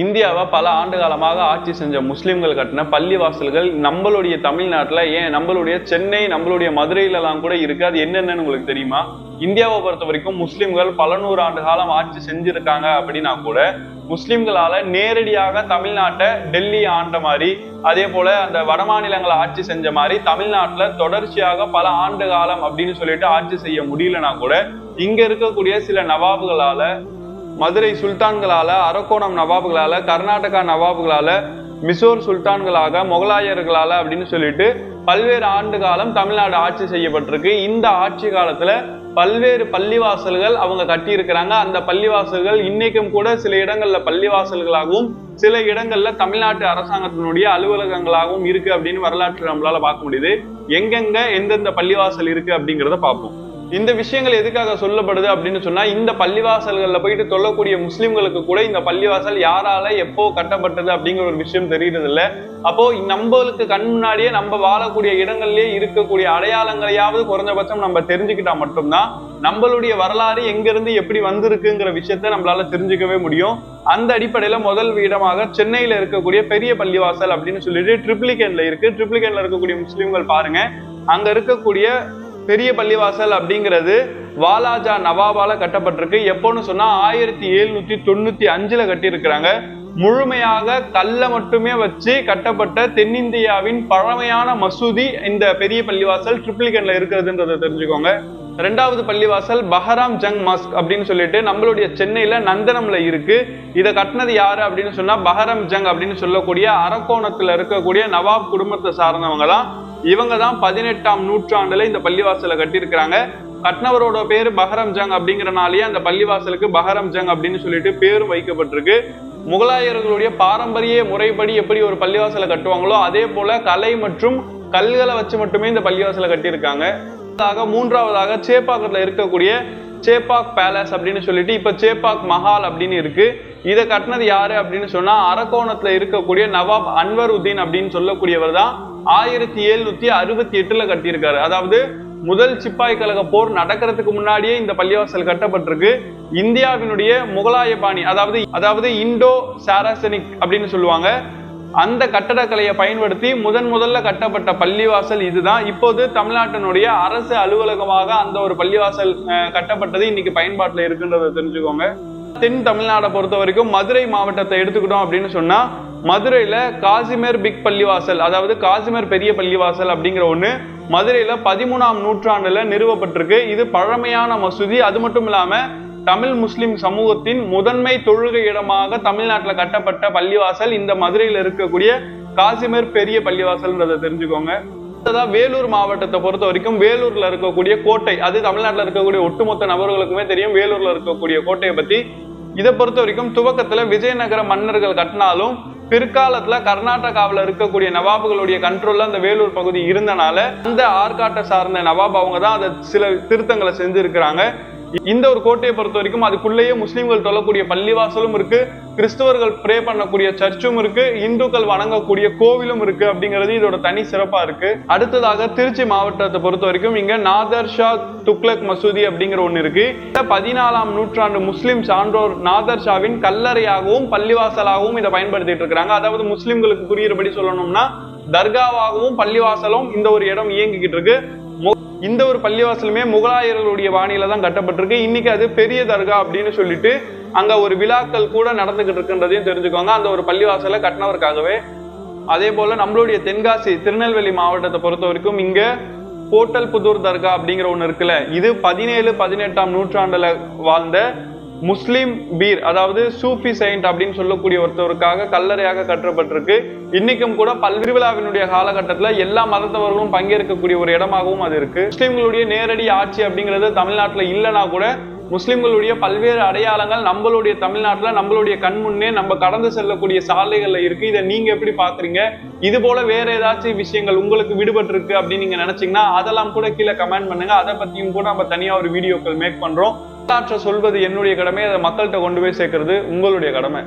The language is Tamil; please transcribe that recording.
இந்தியாவை பல ஆண்டு காலமாக ஆட்சி செஞ்ச முஸ்லிம்கள் கட்டின பள்ளிவாசல்கள் நம்மளுடைய தமிழ்நாட்டில் ஏன் நம்மளுடைய சென்னை நம்மளுடைய மதுரையிலலாம் கூட இருக்கு. அது என்னென்னு உங்களுக்கு தெரியுமா? இந்தியாவை பொறுத்த வரைக்கும் முஸ்லிம்கள் பல நூறு ஆண்டு காலம் ஆட்சி செஞ்சிருக்காங்க அப்படின்னா கூட முஸ்லிம்களால நேரடியாக தமிழ்நாட்டை டெல்லி ஆண்ட மாதிரி அதே போல அந்த வடமாநிலங்களை ஆட்சி செஞ்ச மாதிரி தமிழ்நாட்டில் தொடர்ச்சியாக பல ஆண்டு காலம் அப்படின்னு சொல்லிட்டு ஆட்சி செய்ய முடியலன்னா கூட இங்க இருக்கக்கூடிய சில நவாபுகளால மதுரை சுல்தான்களால அரக்கோணம் நவாபுகளால கர்நாடகா நவாபுகளால மிசோர் சுல்தான்களாக முகலாயர்களால அப்படின்னு சொல்லிட்டு பல்வேறு ஆண்டு காலம் தமிழ்நாடு ஆட்சி செய்யப்பட்டிருக்கு. இந்த ஆட்சி காலத்துல பல்வேறு பள்ளிவாசல்கள் அவங்க கட்டியிருக்கிறாங்க. அந்த பள்ளிவாசல்கள் இன்னைக்கும் கூட சில இடங்கள்ல பள்ளிவாசல்களாகவும் சில இடங்கள்ல தமிழ்நாட்டு அரசாங்கத்தினுடைய அலுவலகங்களாகவும் இருக்கு அப்படின்னு வரலாற்று நம்மளால பார்க்க முடியுது. எங்கெங்க எந்தெந்த பள்ளிவாசல் இருக்கு அப்படிங்கிறத பார்ப்போம். இந்த விஷயங்கள் எதுக்காக சொல்லப்படுது அப்படின்னு சொன்னா இந்த பள்ளிவாசல்கள்ல போயிட்டு தொல்லக்கூடிய முஸ்லிம்களுக்கு கூட இந்த பள்ளிவாசல் யாரால எப்போ கட்டப்பட்டது அப்படிங்கிற ஒரு விஷயம் தெரியறது இல்ல அப்போ நம்மளுக்கு கண் முன்னாடியே நம்ம வாழக்கூடிய இடங்கள்லயே இருக்கக்கூடிய அடையாளங்களையாவது குறைஞ்சபட்சம் நம்ம தெரிஞ்சுக்கிட்டா மட்டும்தான் நம்மளுடைய வரலாறு எங்க இருந்து எப்படி வந்திருக்குங்கிற விஷயத்த நம்மளால தெரிஞ்சுக்கவே முடியும். அந்த அடிப்படையில முதல் இடமாக சென்னையில இருக்கக்கூடிய பெரிய பள்ளிவாசல் அப்படின்னு சொல்லிட்டு ட்ரிப்ளிகேன்ல இருக்கு. ட்ரிப்ளிகேன்ல இருக்கக்கூடிய முஸ்லிம்கள் பாருங்க. அங்க இருக்கக்கூடிய பெரிய பள்ளிவாசல் அப்படிங்கிறது வாலாஜா நவாபால கட்டப்பட்டிருக்கு. எப்போன்னு சொன்னா ஆயிரத்தி எழுநூத்தி தொண்ணூத்தி அஞ்சுல கட்டியிருக்கிறாங்க. முழுமையாக கல்லை மட்டுமே வச்சு கட்டப்பட்ட தென்னிந்தியாவின் பழமையான மசூதி இந்த பெரிய பள்ளிவாசல் ட்ரிப்ளிகன்ல இருக்கிறதுன்றத தெரிஞ்சுக்கோங்க. ரெண்டாவது பள்ளிவாசல் பஹராம் ஜங் மஸ்க் அப்படின்னு சொல்லிட்டு நம்மளுடைய சென்னையில நந்தனம்ல இருக்கு. இதை கட்டினது யாரு அப்படின்னு சொன்னா பஹரம் ஜங் அப்படின்னு சொல்லக்கூடிய அரக்கோணத்துல இருக்கக்கூடிய நவாப் குடும்பத்தை சார்ந்தவங்க தான். இவங்க தான் பதினெட்டாம் நூற்றாண்டுல இந்த பள்ளிவாசலை கட்டியிருக்கிறாங்க. கட்னவரோட பேரு பஹரம் ஜங் அப்படிங்கிறனாலேயே அந்த பள்ளிவாசலுக்கு பஹரம் ஜங் அப்படின்னு சொல்லிட்டு பேரும் வைக்கப்பட்டிருக்கு. முகலாயர்களுடைய பாரம்பரிய முறைப்படி எப்படி ஒரு பள்ளிவாசலை கட்டுவாங்களோ அதே போல கலை மற்றும் கல்களை வச்சு மட்டுமே இந்த பள்ளிவாசலை கட்டியிருக்காங்க. அடுத்ததாக மூன்றாவதாக சேப்பாக்கத்துல இருக்கக்கூடிய சேப்பாக் பேலஸ் அப்படின்னு சொல்லிட்டு இப்ப சேப்பாக் மஹால் அப்படின்னு இருக்கு. இதை கட்டினது யாரு அப்படின்னு சொன்னா அரக்கோணத்துல இருக்கக்கூடிய நவாப் அன்வர் உதீன் அப்படின்னு சொல்லக்கூடியவர் தான் ஆயிரத்தி எழுநூத்தி அறுபத்தி எட்டுல கட்டியிருக்காரு. அதாவது முதல் சிப்பாய் கழக போர் நடக்கிறதுக்கு முன்னாடியே இந்த பள்ளிவாசல் கட்டப்பட்டிருக்கு. இந்தியாவினுடைய முகலாய பாணி அதாவது அதாவது இண்டோ சாராசனிக் அப்படின்னு சொல்லுவாங்க. அந்த கட்டடக்கலையை பயன்படுத்தி முதன் முதல்ல கட்டப்பட்ட பள்ளிவாசல் இதுதான். இப்போது தமிழ்நாட்டினுடைய அரசு அலுவலகமாக அந்த ஒரு பள்ளிவாசல் அஹ், கட்டப்பட்டது. இன்னைக்கு பயன்பாட்டில் இருக்குன்றதை தெரிஞ்சுக்கோங்க. தென் தமிழ்நாடை பொறுத்த வரைக்கும் மதுரை மாவட்டத்தை எடுத்துக்கிட்டோம் அப்படின்னு சொன்னா மதுரையில காசிமேர் பிக் பள்ளிவாசல் அதாவது காசிமேர் பெரிய பள்ளிவாசல் அப்படிங்கிற ஒண்ணு மதுரையில பதிமூணாம் நூற்றாண்டுல நிறுவப்பட்டிருக்கு. இது பழமையான மசூதி. அது மட்டும் இல்லாம தமிழ் முஸ்லிம் சமூகத்தின் முதன்மை தொழுகை இடமாக தமிழ்நாட்டில் கட்டப்பட்ட பள்ளிவாசல் இந்த மதுரையில் இருக்கக்கூடிய காசிமேர் பெரிய பள்ளிவாசல்ன்றதை தெரிஞ்சுக்கோங்க. அடுத்ததா வேலூர் மாவட்டத்தை பொறுத்த வரைக்கும் வேலூர்ல இருக்கக்கூடிய கோட்டை அது தமிழ்நாட்டில் இருக்கக்கூடிய ஒட்டுமொத்த நபர்களுக்குமே தெரியும். வேலூர்ல இருக்கக்கூடிய கோட்டையை பத்தி இதை பொறுத்த வரைக்கும் துவக்கத்துல விஜயநகர மன்னர்கள் கட்டினாலும் பிற்காலத்துல கர்நாடகாவில் இருக்கக்கூடிய நவாபுகளுடைய கண்ட்ரோல்ல அந்த வேலூர் பகுதி இருந்தனால அந்த ஆற்காட்டை சார்ந்த நவாப் அவங்க தான் அதை சில திருத்தங்களை செஞ்சிருக்கிறாங்க. இந்த ஒரு கோட்டையை பொறுத்த வரைக்கும் அதுக்குள்ளேயே முஸ்லீம்கள் தொழக்கூடிய பள்ளிவாசலும் இருக்கு கிறிஸ்தவர்கள் ப்ரே பண்ணக்கூடிய சர்ச்சும் இருக்கு இந்துக்கள் வணங்கக்கூடிய கோவிலும் இருக்கு அப்படிங்கிறது இதோட தனி சிறப்பா இருக்கு. அடுத்ததாக திருச்சி மாவட்டத்தை பொறுத்த வரைக்கும் இங்க நாதர் ஷா துக்லக் மசூதி அப்படிங்கிற ஒண்ணு இருக்கு. பதினாலாம் நூற்றாண்டு முஸ்லிம் சான்றோர் நாதர் ஷாவின் கல்லறையாகவும் பள்ளிவாசலாகவும் இதை பயன்படுத்திட்டு இருக்கிறாங்க. அதாவது முஸ்லிம்களுக்கு புரியுறபடி சொல்லணும்னா தர்காவாகவும் பள்ளிவாசலும் இந்த ஒரு இடம் இயங்கிக்கிட்டு இருக்கு. இந்த ஒரு பள்ளிவாசலுமே முகலாயர்களுடைய வாணியில தான் கட்டப்பட்டிருக்கு. இன்னைக்கு அது பெரிய தர்கா அப்படின்னு சொல்லிட்டு அங்க ஒரு விழாக்கள் கூட நடந்துகிட்டு இருக்குன்றதையும் தெரிஞ்சுக்கோங்க அந்த ஒரு பள்ளிவாசலை கட்டினவருக்காகவே. அதே போல நம்மளுடைய தென்காசி திருநெல்வேலி மாவட்டத்தை பொறுத்த வரைக்கும் இங்க போட்டல் புதூர் தர்கா அப்படிங்கிற ஒண்ணு இருக்குல்ல. இது பதினேழு பதினெட்டாம் நூற்றாண்டுல வாழ்ந்த முஸ்லிம் பீர் அதாவது சூஃபி செயின்ட் அப்படின்னு சொல்லக்கூடிய ஒருத்தவருக்காக கல்லறையாக கட்டப்பட்டிருக்கு. இன்னைக்கும் கூட பல்விருவிழாவினுடைய காலகட்டத்துல எல்லா மதத்தவர்களும் பங்கேற்கக்கூடிய ஒரு இடமாகவும் அது இருக்கு. முஸ்லிம்களுடைய நேரடி ஆட்சி அப்படிங்கிறது தமிழ்நாட்டுல இல்லைனா கூட முஸ்லிம்களுடைய பல்வேறு அடையாளங்கள் நம்மளுடைய தமிழ்நாட்டில் நம்மளுடைய கண் முன்னே நம்ம கடந்து செல்லக்கூடிய சாலைகளில் இருக்கு. இதை நீங்க எப்படி பாக்குறீங்க? இது போல வேற ஏதாச்சும் விஷயங்கள் உங்களுக்கு விடுபட்டு இருக்கு அப்படின்னு நீங்க நினைச்சீங்கன்னா அதெல்லாம் கூட கீழே கமெண்ட் பண்ணுங்க. அதை பத்தியும் கூட நம்ம தனியா ஒரு வீடியோக்கள் மேக் பண்றோம். வரலாற்றை சொல்வது என்னுடைய கடமை. அதை மக்கள்கிட்ட கொண்டு போய் சேர்க்கறது உங்களுடைய கடமை.